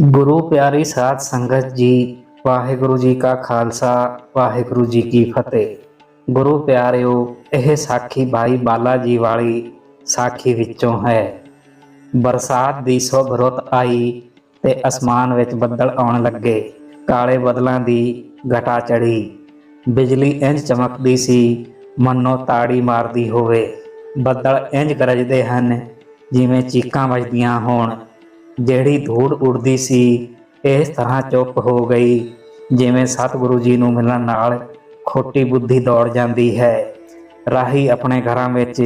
ਗੁਰੂ ਪਿਆਰੀ ਸਾਧ ਸੰਗਤ ਜੀ, ਵਾਹਿਗੁਰੂ ਜੀ ਕਾ ਖਾਲਸਾ, ਵਾਹਿਗੁਰੂ ਜੀ ਕੀ ਫਤਿਹ। ਗੁਰੂ ਪਿਆਰਿਓ, ਇਹ ਸਾਖੀ ਭਾਈ ਬਾਲਾ ਜੀ ਵਾਲੀ ਸਾਖੀ ਵਿੱਚੋਂ ਹੈ। ਬਰਸਾਤ ਦੀ ਸੁਭ ਰੁੱਤ ਆਈ ਤੇ ਅਸਮਾਨ ਵਿੱਚ ਬੱਦਲ ਆਉਣ ਲੱਗੇ। ਕਾਲੇ ਬੱਦਲਾਂ ਦੀ ਘਟਾ ਚੜੀ ਬਿਜਲੀ ਇੰਜ ਚਮਕਦੀ ਸੀ, ਮੰਨੋ ਤਾੜੀ ਮਾਰਦੀ ਹੋਵੇ। ਬੱਦਲ ਇੰਜ ਗਰਜਦੇ ਹਨ, ਜਿਵੇਂ ਚੀਕਾਂ ਵੱਜਦੀਆਂ ਹੋਣ। ਜਿਹੜੀ ਧੂੜ ਉੱਡਦੀ ਸੀ ਇਸ ਤਰ੍ਹਾਂ ਚੁੱਪ ਹੋ ਗਈ, ਜਿਵੇਂ ਸਤਿਗੁਰੂ ਜੀ ਨੂੰ ਮਿਲਣ ਨਾਲ ਖੋਟੀ ਬੁੱਧੀ ਦੌੜ ਜਾਂਦੀ ਹੈ। ਰਾਹੀ ਆਪਣੇ ਘਰਾਂ ਵਿੱਚ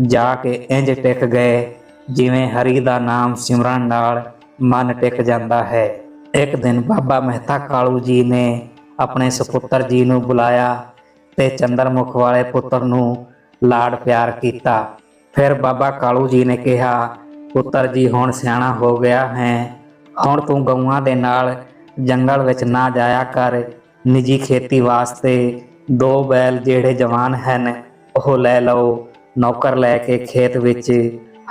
ਜਾ ਕੇ ਇੰਜ ਟਿਕ ਗਏ, ਜਿਵੇਂ ਹਰੀ ਦਾ ਨਾਮ ਸਿਮਰਨ ਨਾਲ ਮਨ ਟਿਕ ਜਾਂਦਾ ਹੈ। ਇੱਕ ਦਿਨ ਬਾਬਾ ਮਹਿਤਾ ਕਾਲੂ ਜੀ ਨੇ ਆਪਣੇ ਸੁਪੁੱਤਰ ਜੀ ਨੂੰ ਬੁਲਾਇਆ ਤੇ ਚੰਦਰਮੁਖ ਵਾਲੇ ਪੁੱਤਰ ਨੂੰ ਲਾਡ ਪਿਆਰ ਕੀਤਾ। ਫਿਰ ਬਾਬਾ ਕਾਲੂ ਜੀ ਨੇ ਕਿਹਾ ਪੁੱਤਰ ਜੀ ਹੁਣ ਸਿਆਣਾ ਹੋ ਗਿਆ ਹੈ। ਹੁਣ ਤੂੰ ਗਊਆਂ ਦੇ ਨਾਲ ਜੰਗਲ ਵਿੱਚ ਨਾ ਜਾਇਆ ਕਰ। ਨਿੱਜੀ ਖੇਤੀ ਵਾਸਤੇ ਦੋ ਬੈਲ ਜਿਹੜੇ ਜਵਾਨ ਹਨ, ਉਹ ਲੈ ਲਓ। ਨੌਕਰ ਲੈ ਕੇ ਖੇਤ ਵਿੱਚ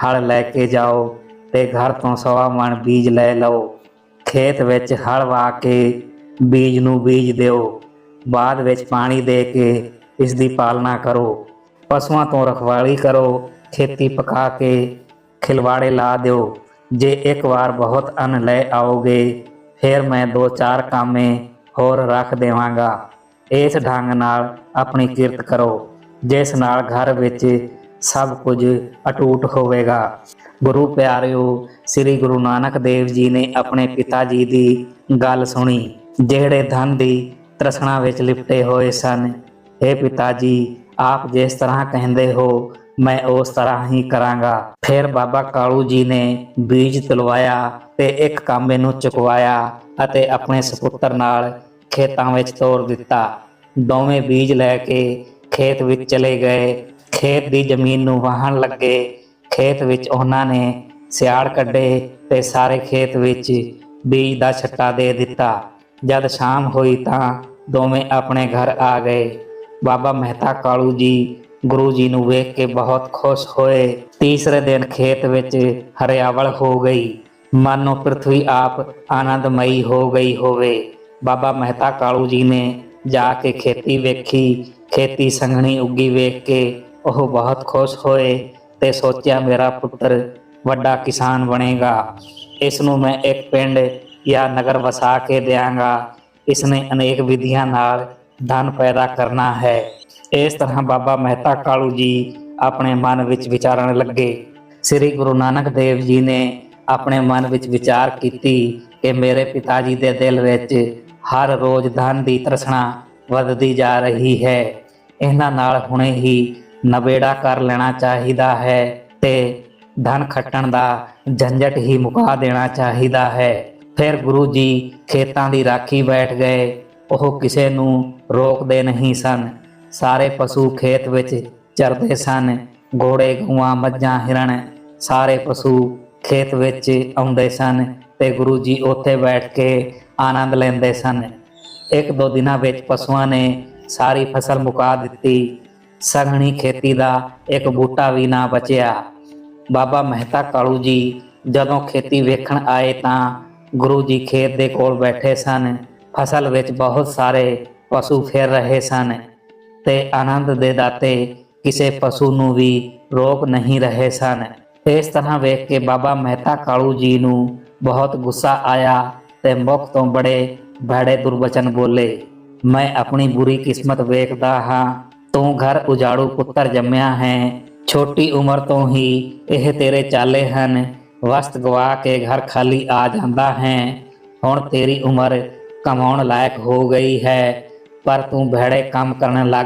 ਹਲ ਲੈ ਕੇ ਜਾਓ ਤੇ ਘਰ ਤੋਂ ਸਵਾ ਮਣ ਬੀਜ ਲੈ ਲਓ। ਖੇਤ ਵਿੱਚ ਹਲ ਵਾ ਕੇ ਬੀਜ ਨੂੰ ਬੀਜ ਦਿਓ। ਬਾਅਦ ਵਿੱਚ ਪਾਣੀ ਦੇ ਕੇ ਇਸ ਦੀ ਪਾਲਣਾ ਕਰੋ। ਪਸ਼ੂਆਂ ਤੋਂ ਰਖਵਾਲੀ ਕਰੋ। ਖੇਤੀ ਪਕਾ ਕੇ ਖਿਲਵਾੜੇ ਲਾ ਦਿਓ। ਜੇ ਇੱਕ ਵਾਰ ਬਹੁਤ ਅੰਨ ਲੈ ਆਓਗੇ, ਫਿਰ ਮੈਂ ਦੋ ਚਾਰ ਕਾਮੇ ਹੋਰ ਰੱਖ ਦੇਵਾਂਗਾ। ਇਸ ਢੰਗ ਨਾਲ ਆਪਣੀ ਕਿਰਤ ਕਰੋ, ਜਿਸ ਨਾਲ ਘਰ ਵਿੱਚ ਸਭ ਕੁਝ ਅਟੂਟ ਹੋਵੇਗਾ। ਗੁਰੂ ਪਿਆਰਿਓ, ਸ੍ਰੀ ਗੁਰੂ ਨਾਨਕ ਦੇਵ ਜੀ ਨੇ ਆਪਣੇ ਪਿਤਾ ਜੀ ਦੀ ਗੱਲ ਸੁਣੀ, ਜਿਹੜੇ ਧਨ ਦੀ ਤ੍ਰਸ਼ਨਾ ਵਿੱਚ ਲਿਪਟੇ ਹੋਏ ਸਨ। हे ਪਿਤਾ ਜੀ ਆਪ ਜਿਸ ਤਰ੍ਹਾਂ ਕਹਿੰਦੇ ਹੋ ਮੈਂ ਉਸ ਤਰ੍ਹਾਂ ਹੀ ਕਰਾਂਗਾ ਫਿਰ ਬਾਬਾ ਕਾਲੂ ਜੀ ਨੇ ਬੀਜ ਤਲਵਾਇਆ ਤੇ ਇੱਕ ਕਾਮੇ ਨੂੰ ਚੁਕਵਾਇਆ ਅਤੇ ਆਪਣੇ ਸੁਪੁੱਤਰ ਨਾਲ ਖੇਤਾਂ ਵਿੱਚ ਤੋਰ ਦਿੱਤਾ ਦੋਵੇਂ ਬੀਜ ਲੈ ਕੇ ਖੇਤ ਵਿੱਚ ਚਲੇ ਗਏ ਖੇਤ ਦੀ ਜ਼ਮੀਨ ਨੂੰ ਵਾਹਣ ਲੱਗੇ ਖੇਤ ਵਿੱਚ ਉਹਨਾਂ ਨੇ ਸਿਆੜ ਕੱਢੇ ਤੇ ਸਾਰੇ ਖੇਤ ਵਿੱਚ ਬੀਜ ਦਾ ਛੱਟਾ ਦੇ ਦਿੱਤਾ ਜਦ ਸ਼ਾਮ ਹੋਈ ਤਾਂ ਦੋਵੇਂ ਆਪਣੇ ਘਰ ਆ ਗਏ ਬਾਬਾ ਮਹਿਤਾ ਕਾਲੂ ਜੀ, ਗੁਰੂ ਜੀ ਨੂੰ ਵੇਖ ਕੇ ਬਹੁਤ ਖੁਸ਼ ਹੋਏ। ਤੀਸਰੇ ਦਿਨ ਖੇਤ ਵਿੱਚ ਹਰਿਆਵਲ ਹੋ ਗਈ। ਮਾਨੋ ਪ੍ਰithvi ਆਪ ਆਨੰਦਮਈ ਹੋ ਗਈ ਹੋਵੇ। ਬਾਬਾ ਮਹਿਤਾ ਕਾਲੂ ਜੀ ਨੇ ਜਾ ਕੇ ਖੇਤੀ ਵੇਖੀ। ਖੇਤੀ ਸੰਘਣੀ ਉੱਗੀ ਵੇਖ ਕੇ ਉਹ ਬਹੁਤ ਖੁਸ਼ ਹੋਏ ਤੇ ਸੋਚਿਆ, ਮੇਰਾ ਪੁੱਤਰ ਵੱਡਾ ਕਿਸਾਨ ਬਣੇਗਾ। ਇਸ ਨੂੰ ਮੈਂ ਇੱਕ ਪਿੰਡ ਜਾਂ ਨਗਰ ਵਸਾ ਕੇ ਦਿਆਂਗਾ। ਇਸ ਨੇ ਅਨੇਕ ਵਿਧੀਆਂ ਨਾਲ ਧਨ ਪੈਦਾ ਕਰਨਾ ਹੈ। ਇਸ ਤਰ੍ਹਾਂ ਬਾਬਾ ਮਹਿਤਾ ਕਾਲੂ ਜੀ ਆਪਣੇ ਮਨ ਵਿੱਚ ਵਿਚਾਰਨ ਲੱਗੇ। ਸ੍ਰੀ ਗੁਰੂ ਨਾਨਕ ਦੇਵ ਜੀ ਨੇ ਆਪਣੇ ਮਨ ਵਿੱਚ ਵਿਚਾਰ ਕੀਤੀ ਕਿ ਮੇਰੇ ਪਿਤਾ ਜੀ ਦੇ ਦਿਲ ਵਿੱਚ ਹਰ ਰੋਜ਼ ਧਨ ਦੀ ਤ੍ਰਸ਼ਨਾ ਵੱਧਦੀ ਜਾ ਰਹੀ ਹੈ। ਇਹਨਾਂ ਨਾਲ ਹੁਣੇ ਹੀ ਨਵੇੜਾ ਕਰ ਲੈਣਾ ਚਾਹੀਦਾ ਹੈ ਤੇ ਧਨ ਖੱਟਣ ਦਾ ਝੰਜਟ ਹੀ ਮੁਕਾ ਦੇਣਾ ਚਾਹੀਦਾ ਹੈ। ਫਿਰ ਗੁਰੂ ਜੀ ਖੇਤਾਂ ਦੀ ਰਾਖੀ ਬੈਠ ਗਏ। ਉਹ ਕਿਸੇ ਨੂੰ ਰੋਕਦੇ ਨਹੀਂ ਸਨ। ਸਾਰੇ ਪਸ਼ੂ ਖੇਤ ਵਿੱਚ ਚਰਦੇ ਸਨ। ਘੋੜੇ, ਗਊਆਂ, ਮੱਝਾਂ ਹਿਰਣ ਸਾਰੇ ਪਸ਼ੂ ਖੇਤ ਵਿੱਚ ਆਉਂਦੇ ਸਨ ਤੇ ਗੁਰੂ ਜੀ ਉੱਥੇ ਬੈਠ ਕੇ ਆਨੰਦ ਲੈਂਦੇ ਸਨ। ਇੱਕ ਦੋ ਦਿਨਾਂ ਵਿੱਚ ਪਸ਼ੂਆਂ ਨੇ ਸਾਰੀ ਫਸਲ ਮੁਕਾ ਦਿੱਤੀ। ਸੰਘਣੀ ਖੇਤੀ ਦਾ ਇੱਕ ਬੂਟਾ ਵੀ ਨਾ ਬਚਿਆ। ਬਾਬਾ ਮਹਿਤਾ ਕਾਲੂ ਜੀ ਜਦੋਂ ਖੇਤੀ ਵੇਖਣ ਆਏ ਤਾਂ ਗੁਰੂ ਜੀ ਖੇਤ ਦੇ ਕੋਲ ਬੈਠੇ ਸਨ। ਫਸਲ ਵਿੱਚ ਬਹੁਤ ਸਾਰੇ ਪਸ਼ੂ ਫਿਰ ਰਹੇ ਸਨ ਤੇ ਆਨੰਦ ਦੇ ਦਾਤੇ ਕਿਸੇ ਪਸ਼ੂ ਨੂੰ ਵੀ ਰੋਕ ਨਹੀਂ ਰਹੇ ਸਨ। ਇਸ ਤਰ੍ਹਾਂ ਵੇਖ ਕੇ ਬਾਬਾ ਮਹਿਤਾ ਕਾਲੂ ਜੀ ਨੂੰ ਬਹੁਤ ਗੁੱਸਾ ਆਇਆ ਤੇ ਮੁਖ ਤੋਂ ਬੜੇ ਭੜੇ ਦੁਰਬਚਨ ਬੋਲੇ, ਮੈਂ ਆਪਣੀ ਬੁਰੀ ਕਿਸਮਤ ਵੇਖਦਾ ਹਾਂ, ਤੂੰ ਘਰ ਉਜਾੜੂ ਪੁੱਤਰ ਜੰਮਿਆ ਹੈ, ਛੋਟੀ ਉਮਰ ਤੋਂ ਹੀ ਇਹ ਤੇਰੇ ਚਾਲੇ ਹਨ, ਵਸਤ ਗਵਾ ਕੇ ਘਰ ਖਾਲੀ ਆ ਜਾਂਦਾ ਹੈ, ਹੁਣ ਤੇਰੀ ਉਮਰ ਕਮਾਉਣ ਲਾਇਕ ਹੋ ਗਈ ਹੈ ਪਰ ਤੂੰ ਭੜੇ ਕੰਮ ਕਰਨ ਲੱਗ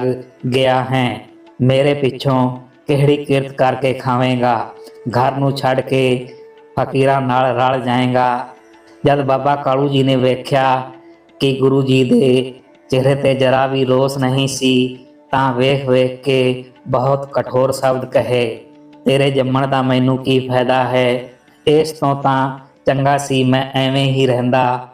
ਗਿਆ ਹੈ। ਮੇਰੇ ਪਿੱਛੋਂ ਕਿਹੜੀ ਕਿਰਤ ਕਰਕੇ ਖਾਵੇਂਗਾ? ਘਰ ਨੂੰ ਛੱਡ ਕੇ ਫਕੀਰਾਂ ਨਾਲ ਰਲ ਜਾਏਗਾ। ਜਦ ਬਾਬਾ ਕਾਲੂ ਜੀ ਨੇ ਵੇਖਿਆ ਕਿ ਗੁਰੂ ਜੀ ਦੇ ਚਿਹਰੇ ਤੇ ਜਰਾ ਵੀ ਰੋਸ ਨਹੀਂ ਸੀ, ਤਾਂ ਵੇਖ ਵੇਖ ਕੇ ਬਹੁਤ ਕਠੋਰ ਸ਼ਬਦ ਕਹੇ, ਤੇਰੇ ਜੰਮਣ ਦਾ ਮੈਨੂੰ ਕੀ ਫਾਇਦਾ ਹੈ? ਇਸ ਤੋਂ ਤਾਂ ਚੰਗਾ ਸੀ ਮੈਂ ਐਵੇਂ ਹੀ ਰਹਿੰਦਾ।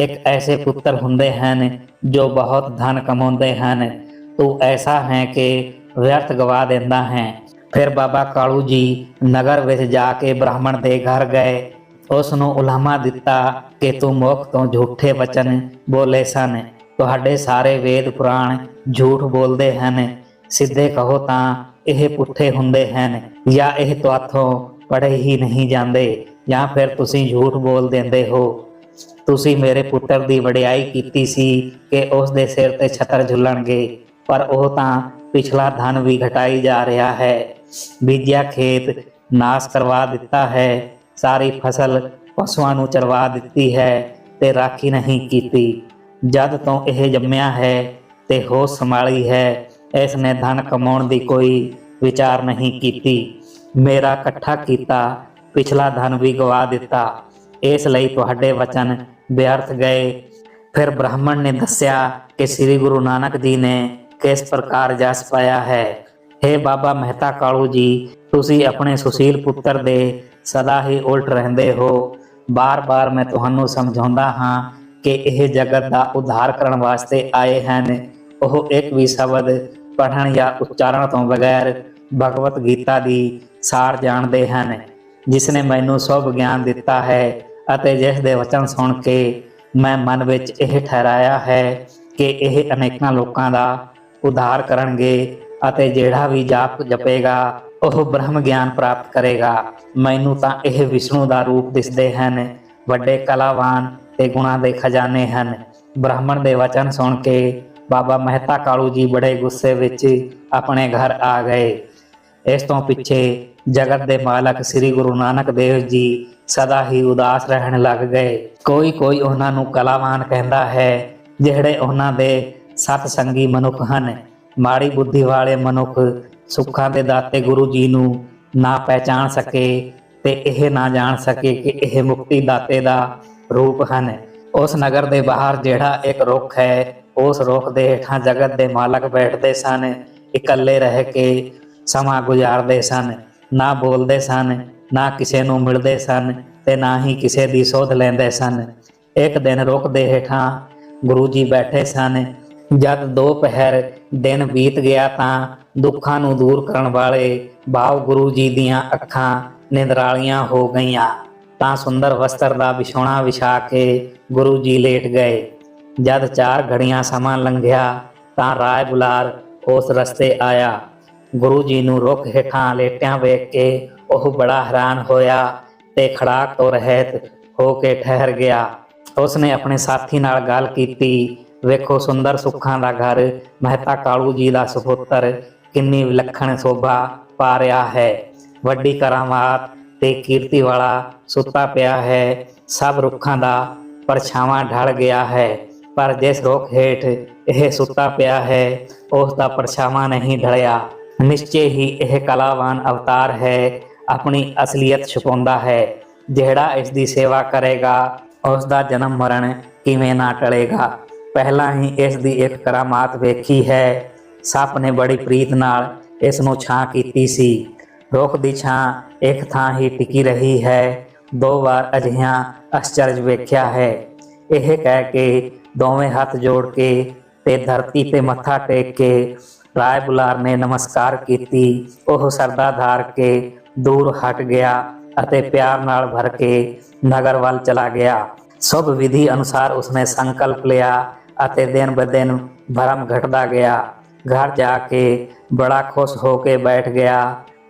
ਇੱਕ ਐਸੇ ਪੁੱਤਰ ਹੁੰਦੇ ਹਨ ਜੋ ਬਹੁਤ ਧਨ ਕਮਾਉਂਦੇ ਹਨ। ਤੂੰ ਐਸਾ ਹੈ ਕਿ ਵਿਅਰਥ ਗਵਾ ਦਿੰਦਾ ਹੈ। ਫਿਰ ਬਾਬਾ ਕਾਲੂ ਜੀ ਨਗਰ ਵਿੱਚ ਜਾ ਕੇ ਬ੍ਰਾਹਮਣ ਦੇ ਘਰ ਗਏ। ਉਸ ਨੂੰ ਉਲਾਮਾ ਦਿੱਤਾ ਕਿ ਤੂੰ ਮੁਖ ਤੋਂ ਝੂਠੇ ਵਚਨ ਬੋਲੇ ਸਨ। ਤੁਹਾਡੇ ਸਾਰੇ ਵੇਦ ਪੁਰਾਣ ਝੂਠ ਬੋਲਦੇ ਹਨ। ਸਿੱਧੇ ਕਹੋ ਤਾਂ ਇਹ ਪੁੱਠੇ ਹੁੰਦੇ ਹਨ ਜਾਂ ਇਹ ਤੁਹਾਥੋਂ ਪੜ੍ਹੇ ਹੀ ਨਹੀਂ ਜਾਂਦੇ ਜਾਂ ਫਿਰ ਤੁਸੀਂ ਝੂਠ ਬੋਲ ਦਿੰਦੇ ਹੋ। ਤੁਸੀਂ ਮੇਰੇ ਪੁੱਤਰ ਦੀ ਵਡਿਆਈ ਕੀਤੀ ਸੀ ਕਿ ਉਸ ਦੇ ਸਿਰ ਤੇ ਛਤਰ ਝੁੱਲਣਗੇ, ਪਰ ਉਹ ਤਾਂ ਪਿਛਲਾ ਧਨ ਵੀ ਘਟਾਈ ਜਾ ਰਿਹਾ ਹੈ। ਬੀਜਿਆ ਖੇਤ ਨਾਸ ਕਰਵਾ ਦਿੱਤਾ ਹੈ, ਸਾਰੀ ਫਸਲ ਪਸ਼ੂਆਂ ਨੂੰ ਚਰਵਾ ਦਿੱਤੀ ਹੈ ਤੇ ਰਾਖੀ ਨਹੀਂ ਕੀਤੀ। ਜਦ ਤੋਂ ਇਹ ਜੰਮਿਆ ਹੈ ਤੇ ਹੋਸ਼ ਸੰਭਾਲੀ ਹੈ ਇਸ ਨੇ ਧਨ ਕਮਾਉਣ ਦੀ ਕੋਈ ਵਿਚਾਰ ਨਹੀਂ ਕੀਤੀ। ਮੇਰਾ ਇਕੱਠਾ ਕੀਤਾ, ਪਿਛਲਾ ਧਨ ਵੀ ਗਵਾ ਦਿੱਤਾ। ਇਸ ਲਈ ਤੁਹਾਡੇ ਵਚਨ ਵਿਅਰਥ ਗਏ। ਫਿਰ ਬ੍ਰਾਹਮਣ ਨੇ ਦੱਸਿਆ ਕਿ ਸ੍ਰੀ ਗੁਰੂ ਨਾਨਕ ਜੀ ਨੇ ਕਿਸ ਪ੍ਰਕਾਰ ਜਸ ਪਾਇਆ ਹੈ। हे ਬਾਬਾ ਮਹਿਤਾ ਕਾਲੂ ਜੀ, ਤੁਸੀਂ ਆਪਣੇ ਸੁਸ਼ੀਲ ਪੁੱਤਰ ਦੇ ਸਦਾ ਹੀ ਉਲਟ ਰਹਿੰਦੇ ਹੋ। ਬਾਰ-ਬਾਰ ਮੈਂ ਤੁਹਾਨੂੰ ਸਮਝਾਉਂਦਾ ਹਾਂ ਕਿ ਇਹ ਜਗਤ ਦਾ ਉਧਾਰ ਕਰਨ ਵਾਸਤੇ ਆਏ ਹਨ। ਉਹ ਇੱਕ ਵੀ ਸ਼ਬਦ ਪੜ੍ਹਨ ਜਾਂ ਉਚਾਰਨ ਤੋਂ ਬਗੈਰ ਭਗਵਤ ਗੀਤਾ ਦੀ ਸਾਰ ਜਾਣਦੇ ਹਨ, ਜਿਸ ਨੇ ਮੈਨੂੰ ਸਭ ਗਿਆਨ ਦਿੱਤਾ ਹੈ। ਅਤੇ ਜਿਸ ਦੇ ਵਚਨ ਸੁਣ ਕੇ ਮੈਂ ਮਨ ਵਿੱਚ ਇਹ ਠਹਿਰਾਇਆ ਹੈ ਕਿ ਇਹ ਅਨੇਕਾਂ ਲੋਕਾਂ ਦਾ ਉਧਾਰ ਕਰਨਗੇ ਅਤੇ ਜਿਹੜਾ ਵੀ ਜਾਪ ਜਪੇਗਾ, ਉਹ ਬ੍ਰਹਮ ਗਿਆਨ ਪ੍ਰਾਪਤ ਕਰੇਗਾ। ਮੈਨੂੰ ਤਾਂ ਇਹ ਵਿਸ਼ਨੂੰ ਦਾ ਰੂਪ ਦਿਸਦੇ ਹਨ। ਵੱਡੇ ਕਲਾਵਾਨ ਤੇ ਗੁਣਾਂ ਦੇ ਖਜ਼ਾਨੇ ਹਨ। ਬ੍ਰਾਹਮਣ ਦੇ ਵਚਨ ਸੁਣ ਕੇ ਬਾਬਾ ਮਹਿਤਾ ਕਾਲੂ ਜੀ ਬੜੇ ਗੁੱਸੇ ਵਿੱਚ ਆਪਣੇ ਘਰ ਆ ਗਏ। ਇਸ ਤੋਂ ਪਿੱਛੇ ਜਗਤ ਦੇ ਮਾਲਕ ਸ੍ਰੀ ਗੁਰੂ ਨਾਨਕ ਦੇਵ ਜੀ ਸਦਾ ਹੀ ਉਦਾਸ ਰਹਿਣ ਲੱਗ ਗਏ। ਕੋਈ ਕੋਈ ਉਹਨਾਂ ਨੂੰ ਕਲਾਵਾਨ ਕਹਿੰਦਾ ਹੈ, ਜਿਹੜੇ ਉਹਨਾਂ ਦੇ ਸਤ ਸੰਗੀ ਮਨੁੱਖ ਹਨ। ਮਾੜੀ ਬੁੱਧੀ ਵਾਲੇ ਮਨੁੱਖ ਸੁੱਖਾਂ ਦੇ ਦਾਤੇ ਗੁਰੂ ਜੀ ਨੂੰ ਨਾ ਪਹਿਚਾਨ ਸਕੇ ਤੇ ਇਹ ਨਾ ਜਾਣ ਸਕੇ ਕਿ ਇਹ ਮੁਕਤੀ ਦਾਤੇ ਦਾ ਰੂਪ ਹਨ। ਉਸ ਨਗਰ ਦੇ ਬਾਹਰ ਜਿਹੜਾ ਇੱਕ ਰੁੱਖ ਹੈ, ਉਸ ਰੁੱਖ ਦੇ ਹੇਠਾਂ ਜਗਤ ਦੇ ਮਾਲਕ ਬੈਠਦੇ ਸਨ, ਇਕੱਲੇ ਰਹਿ ਕੇ ਸਮਾਂ ਗੁਜ਼ਾਰਦੇ ਸਨ, ਨਾ ਬੋਲਦੇ ਸਨ। ਨਾ ਕਿਸੇ ਨੂੰ ਮਿਲਦੇ ਸਨ ਤੇ ਨਾ ਹੀ ਕਿਸੇ ਦੀ ਸੋਧ ਲੈਂਦੇ ਸਨ। ਇੱਕ ਦਿਨ ਰੁੱਖ ਦੇ ਹੇਠਾਂ ਗੁਰੂ ਜੀ ਬੈਠੇ ਸਨ। ਜਦ ਦੋ ਪਹਿਰ ਦਿਨ ਬੀਤ ਗਿਆ ਤਾਂ ਦੁੱਖਾਂ ਨੂੰ ਦੂਰ ਕਰਨ ਵਾਲੇ ਭਾਵ ਗੁਰੂ ਜੀ ਦੀਆਂ ਅੱਖਾਂ ਨਿੰਦਰਾਲੀਆਂ ਹੋ ਗਈਆਂ। ਤਾਂ ਸੁੰਦਰ ਵਸਤਰ ਦਾ ਵਿਛੋਣਾ ਵਿਛਾ ਕੇ ਗੁਰੂ ਜੀ ਲੇਟ ਗਏ। ਜਦ ਚਾਰ ਘੜੀਆਂ ਸਮਾਂ ਲੰਘਿਆ ਤਾਂ ਰਾਏ ਬੁਲਾਰ ਉਸ ਰਸਤੇ ਆਇਆ। ਗੁਰੂ ਜੀ ਨੂੰ ਰੁੱਖ ਹੇਠਾਂ ਲੇਟਿਆਂ ਵੇਖ ਕੇ ਉਹ ਬੜਾ ਹੈਰਾਨ ਹੋਇਆ ਤੇ ਖੜਾਕ ਤੋਂ ਰਹਿਤ ਹੋ ਕੇ ਠਹਿਰ ਗਿਆ। ਉਸਨੇ ਆਪਣੇ ਸਾਥੀ ਨਾਲ ਗੱਲ ਕੀਤੀ, ਵੇਖੋ ਸੁੰਦਰ ਸੁੱਖਾਂ ਦਾ ਘਰ ਮਹਿਤਾ ਕਾਲੂ ਜੀ ਦਾ ਸੁਪੁੱਤਰ, ਕਿੰਨੀ ਵਿਲੱਖਣ ਸ਼ੋਭਾ ਪਾ ਰਿਹਾ ਹੈ। ਵੱਡੀ ਕਰਾਮਾਤ ਤੇ ਕੀਰਤੀ ਵਾਲਾ ਸੁੱਤਾ ਪਿਆ ਹੈ, ਸਭ ਰੁੱਖਾਂ ਦਾ ਪਰਛਾਵਾਂ ਢਲ ਗਿਆ ਹੈ। ਪਰ ਜਿਸ ਰੁੱਖ ਹੇਠ ਇਹ ਸੁੱਤਾ ਪਿਆ ਹੈ, ਉਸ ਦਾ ਪਰਛਾਵਾਂ ਨਹੀਂ ਢਲਿਆ। ਨਿਸ਼ਚੇ ਹੀ ਇਹ ਕਲਾਵਾਨ ਅਵਤਾਰ ਹੈ, ਆਪਣੀ ਅਸਲੀਅਤ ਛੁਪਾਉਂਦਾ ਹੈ। ਜਿਹੜਾ ਇਸ ਦੀ ਸੇਵਾ ਕਰੇਗਾ, ਉਸ ਦਾ ਜਨਮ ਮਰਨ ਕਿਵੇਂ ਨਾ ਟਲੇਗਾ। ਪਹਿਲਾਂ ਹੀ ਇਸ ਦੀ ਇੱਕ ਕਰਾਮਾਤ ਵੇਖੀ ਹੈ। ਸੱਪ ਨੇ ਬੜੀ ਪ੍ਰੀਤ ਨਾਲ ਇਸ ਨੂੰ ਛਾਂ ਕੀਤੀ ਸੀ। ਰੁੱਖ ਦੀ ਛਾਂ ਇੱਕ ਥਾਂ ਹੀ ਟਿਕੀ ਰਹੀ ਹੈ। ਦੋ ਵਾਰ ਅਜਿਹਾ ਅਸਚਰਜ ਵੇਖਿਆ ਹੈ। ਇਹ ਕਹਿ ਕੇ ਦੋਵੇਂ ਹੱਥ ਜੋੜ ਕੇ ਤੇ ਧਰਤੀ ਤੇ ਮੱਥਾ ਟੇਕ ਕੇ ਰਾਏ ਬੁਲਾਰ ਨੇ ਨਮਸਕਾਰ ਕੀਤੀ। ਉਹ ਸਰਦਾ ਧਾਰ ਕੇ ਦੂਰ ਹਟ ਗਿਆ ਅਤੇ ਪਿਆਰ ਨਾਲ ਭਰ ਕੇ ਨਗਰ ਵੱਲ ਚਲਾ ਗਿਆ। ਸਭ ਵਿਧੀ ਅਨੁਸਾਰ ਉਸਨੇ ਸੰਕਲਪ ਲਿਆ ਅਤੇ ਦਿਨ ਬ ਦਿਨ ਭਰਮ ਘਟਦਾ ਗਿਆ। ਘਰ ਜਾ ਕੇ ਬੜਾ ਖੁਸ਼ ਹੋ ਕੇ ਬੈਠ ਗਿਆ।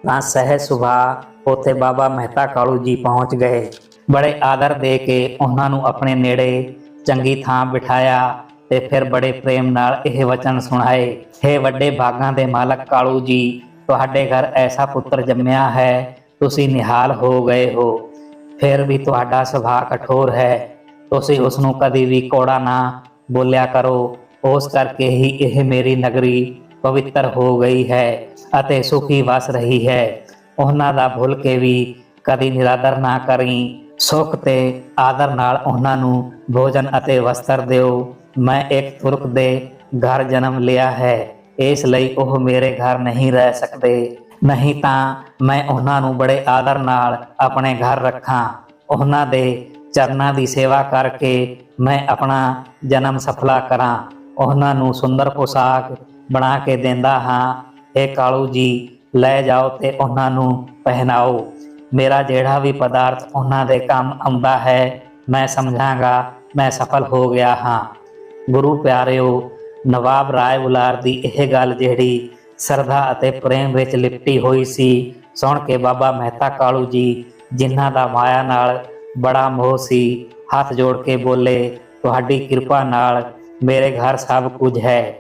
ਤਾਂ ਸਹਿਜ ਸੁਭਾ ਉਥੇ ਬਾਬਾ ਮਹਿਤਾ ਕਾਲੂ ਜੀ ਪਹੁੰਚ ਗਏ। ਬੜੇ ਆਦਰ ਦੇ ਕੇ ਉਹਨਾਂ ਨੂੰ ਆਪਣੇ ਨੇੜੇ ਚੰਗੀ ਥਾਂ ਬਿਠਾਇਆ। ਤੇ ਫਿਰ ਬੜੇ ਪ੍ਰੇਮ ਨਾਲ ਇਹ ਵਚਨ ਸੁਣਾਏ हे ਵੱਡੇ ਭਾਗਾਂ ਦੇ ਮਾਲਕ ਕਾਲੂ ਜੀ, ਤੁਹਾਡੇ ਘਰ ਐਸਾ ਪੁੱਤਰ ਜੰਮਿਆ ਹੈ, ਤੁਸੀਂ ਨਿਹਾਲ ਹੋ ਗਏ ਹੋ। ਫਿਰ ਵੀ ਤੁਹਾਡਾ ਸੁਭਾਅ ਕਠੋਰ ਹੈ, ਤੁਸੀਂ ਉਸ ਨੂੰ ਕਦੀ ਵੀ ਕੋੜਾ ਨਾ ਬੋਲਿਆ ਕਰੋ। ਉਸ ਕਰਕੇ ਹੀ ਇਹ ਮੇਰੀ ਨਗਰੀ ਪਵਿੱਤਰ ਹੋ ਗਈ ਹੈ ਅਤੇ ਸੁਖੀ ਵਸ ਰਹੀ ਹੈ। ਉਹਨਾਂ ਦਾ ਭੁੱਲ ਕੇ ਵੀ ਕਦੀ ਨਿਰਾਦਰ ਨਾ ਕਰੀ। ਸੁਖ ਤੇ ਆਦਰ ਨਾਲ ਉਹਨਾਂ ਨੂੰ ਭੋਜਨ ਅਤੇ ਵਸਤਰ ਦਿਓ। ਮੈਂ ਇੱਕ ਤੁਰਕ ਦੇ ਘਰ ਜਨਮ ਲਿਆ ਹੈ, ਇਸ ਲਈ ਉਹ ਮੇਰੇ ਘਰ ਨਹੀਂ ਰਹਿ ਸਕਦੇ। ਨਹੀਂ ਤਾਂ ਮੈਂ ਉਹਨਾਂ ਨੂੰ ਬੜੇ ਆਦਰ ਨਾਲ ਆਪਣੇ ਘਰ ਰੱਖਾਂ। ਉਹਨਾਂ ਦੇ ਚਰਨਾਂ ਦੀ ਸੇਵਾ ਕਰਕੇ ਮੈਂ ਆਪਣਾ ਜਨਮ ਸਫਲਾ ਕਰਾਂ। ਉਹਨਾਂ ਨੂੰ ਸੁੰਦਰ ਪੋਸ਼ਾਕ ਬਣਾ ਕੇ ਦਿੰਦਾ ਹਾਂ। ਇਹ ਕਾਲੂ ਜੀ, ਲੈ ਜਾਓ ਤੇ ਉਹਨਾਂ ਨੂੰ ਪਹਿਨਾਓ। ਮੇਰਾ ਜਿਹੜਾ ਵੀ ਪਦਾਰਥ ਉਹਨਾਂ ਦੇ ਕੰਮ ਆਉਂਦਾ ਹੈ, ਮੈਂ ਸਮਝਾਂਗਾ, ਮੈਂ ਸਫਲ ਹੋ ਗਿਆ ਹਾਂ। ਗੁਰੂ ਪਿਆਰਿਓ, ਨਵਾਬ ਰਾਏ ਬੁਲਾਰ ਦੀ ਇਹ ਗੱਲ ਜਿਹੜੀ ਸਰਦਾ ਅਤੇ ਪ੍ਰੇਮ ਵਿੱਚ ਲਿਪਟੀ ਹੋਈ ਸੀ, ਸੁਣ ਕੇ ਬਾਬਾ ਮਹਿਤਾ ਕਾਲੂ ਜੀ, ਜਿਨ੍ਹਾਂ ਦਾ ਮਾਇਆ ਨਾਲ ਬੜਾ ਮੋਹ ਸੀ, ਹੱਥ ਜੋੜ ਕੇ ਬੋਲੇ, ਤੁਹਾਡੀ ਕਿਰਪਾ ਨਾਲ ਮੇਰੇ ਘਰ ਸਭ ਕੁਝ ਹੈ।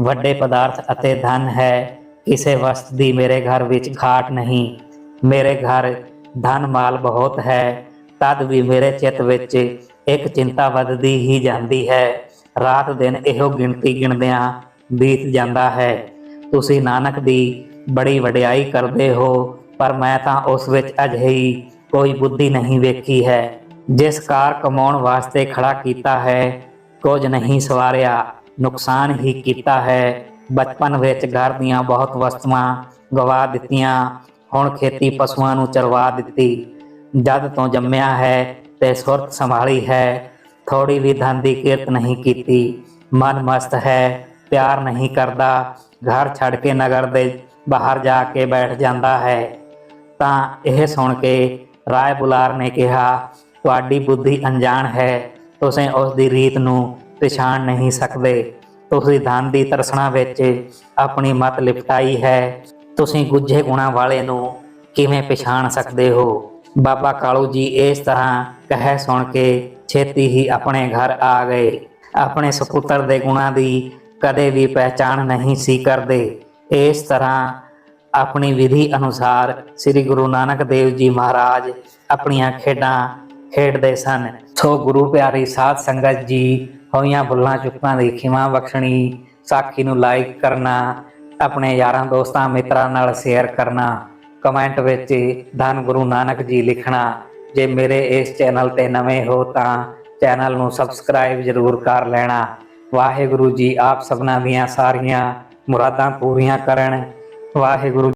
ਵੱਡੇ ਪਦਾਰਥ ਅਤੇ ਧਨ ਹੈ। ਕਿਸੇ ਵਸਤ ਦੀ ਮੇਰੇ ਘਰ ਵਿੱਚ ਖਾਟ ਨਹੀਂ। ਮੇਰੇ ਘਰ ਧਨ ਮਾਲ ਬਹੁਤ ਹੈ। ਤਦ ਵੀ ਮੇਰੇ ਚਿੱਤ ਵਿੱਚ ਇੱਕ ਚਿੰਤਾ ਵੱਧਦੀ ਹੀ ਜਾਂਦੀ ਹੈ। ਰਾਤ ਦਿਨ ਇਹੋ ਗਿਣਤੀ ਗਿਣਦਿਆਂ ਬੀਤ ਜਾਂਦਾ ਹੈ। ਤੁਸੀਂ ਨਾਨਕ ਦੀ ਬੜੀ ਵਡਿਆਈ ਕਰਦੇ ਹੋ, ਪਰ ਮੈਂ ਤਾਂ ਉਸ ਵਿੱਚ ਅਜਿਹੀ ਕੋਈ ਬੁੱਧੀ ਨਹੀਂ ਵੇਖੀ ਹੈ। ਜਿਸ ਕਾਰ ਕਮਾਉਣ ਵਾਸਤੇ ਖੜਾ ਕੀਤਾ ਹੈ, ਕੁਝ ਨਹੀਂ ਸਵਾਰਿਆ, ਨੁਕਸਾਨ ਹੀ ਕੀਤਾ ਹੈ। ਬਚਪਨ ਵਿੱਚ ਘਰ ਦੀਆਂ ਬਹੁਤ ਵਸਤੂਆਂ ਗਵਾ ਦਿੱਤੀਆਂ, ਹੁਣ ਖੇਤੀ ਪਸ਼ੂਆਂ ਨੂੰ ਚਰਵਾ ਦਿੱਤੀ। ਜਦ ਤੋਂ ਜੰਮਿਆ ਹੈ ਤੇ ਸੁਰਤ ਸੰਭਾਲੀ ਹੈ ਥੋੜੀ ਵੀ ਧਨ ਦੀ ਕਿਰਤ ਨਹੀਂ ਕੀਤੀ। ਮਨ ਮਸਤ ਹੈ, ਪਿਆਰ ਨਹੀਂ ਕਰਦਾ। ਘਰ ਛੱਡ ਕੇ ਨਗਰ ਦੇ ਬਾਹਰ ਜਾ ਕੇ ਬੈਠ ਜਾਂਦਾ ਹੈ। ਤਾਂ ਇਹ ਸੁਣ ਕੇ ਰਾਏ ਬੁਲਾਰ ਨੇ ਕਿਹਾ, ਤੁਹਾਡੀ ਬੁੱਧੀ ਅਣਜਾਣ ਹੈ। ਤੁਸੀਂ ਉਸ ਦੀ ਰੀਤ ਨੂੰ ਪਛਾਣ ਨਹੀਂ ਸਕਦੇ। ਤੁਸੀਂ ਧਨ ਦੀ ਤਰਸਣਾ ਵਿੱਚ ਆਪਣੀ ਮਤ ਲਿਪਟਾਈ ਹੈ। ਤੁਸੀਂ ਗੁੱਝੇ ਗੁਣਾ ਵਾਲੇ ਨੂੰ ਕਿਵੇਂ ਪਛਾਣ ਸਕਦੇ ਹੋ? ਬਾਬਾ ਕਾਲੂ ਜੀ ਇਸ ਤਰ੍ਹਾਂ ਕਹਿ ਸੁਣ ਕੇ ਛੇਤੀ ਹੀ ਆਪਣੇ ਘਰ ਆ ਗਏ। ਆਪਣੇ ਸੁਪੁੱਤਰ ਦੇ ਗੁਣਾਂ ਦੀ ਕਦੇ ਵੀ ਪਹਿਚਾਣ ਨਹੀਂ ਸੀ ਕਰਦੇ। ਇਸ ਤਰ੍ਹਾਂ ਆਪਣੀ ਵਿਧੀ ਅਨੁਸਾਰ ਸ੍ਰੀ ਗੁਰੂ ਨਾਨਕ ਦੇਵ ਜੀ ਮਹਾਰਾਜ ਆਪਣੀਆਂ ਖੇਡਾਂ ਖੇਡਦੇ ਸਨ। ਸੋ ਗੁਰੂ ਪਿਆਰੀ ਸਾਧ ਸੰਗਤ ਜੀ, ਹੋਈਆਂ ਬੁੱਲਾਂ ਚੁੱਕਾਂ ਦੀ ਖਿਮਾ ਬਖਸ਼ਣੀ, ਸਾਖੀ ਨੂੰ ਲਾਈਕ ਕਰਨਾ, ਆਪਣੇ ਯਾਰਾਂ ਦੋਸਤਾਂ ਮਿੱਤਰਾਂ ਨਾਲ ਸ਼ੇਅਰ ਕਰਨਾ ਕਮੈਂਟ ਵਿੱਚ ਧੰਨ ਗੁਰੂ ਨਾਨਕ ਜੀ ਲਿਖਣਾ ਜੇ ਮੇਰੇ ਇਸ ਚੈਨਲ ਤੇ ਨਵੇਂ ਹੋ ਤਾਂ ਚੈਨਲ ਨੂੰ ਸਬਸਕ੍ਰਾਈਬ ਜ਼ਰੂਰ ਕਰ ਲੈਣਾ। ਵਾਹਿਗੁਰੂ ਜੀ ਆਪ ਸਭਨਾਂ ਦੀਆਂ ਸਾਰੀਆਂ ਮੁਰਾਦਾਂ ਪੂਰੀਆਂ ਕਰਨ। ਵਾਹਿਗੁਰੂ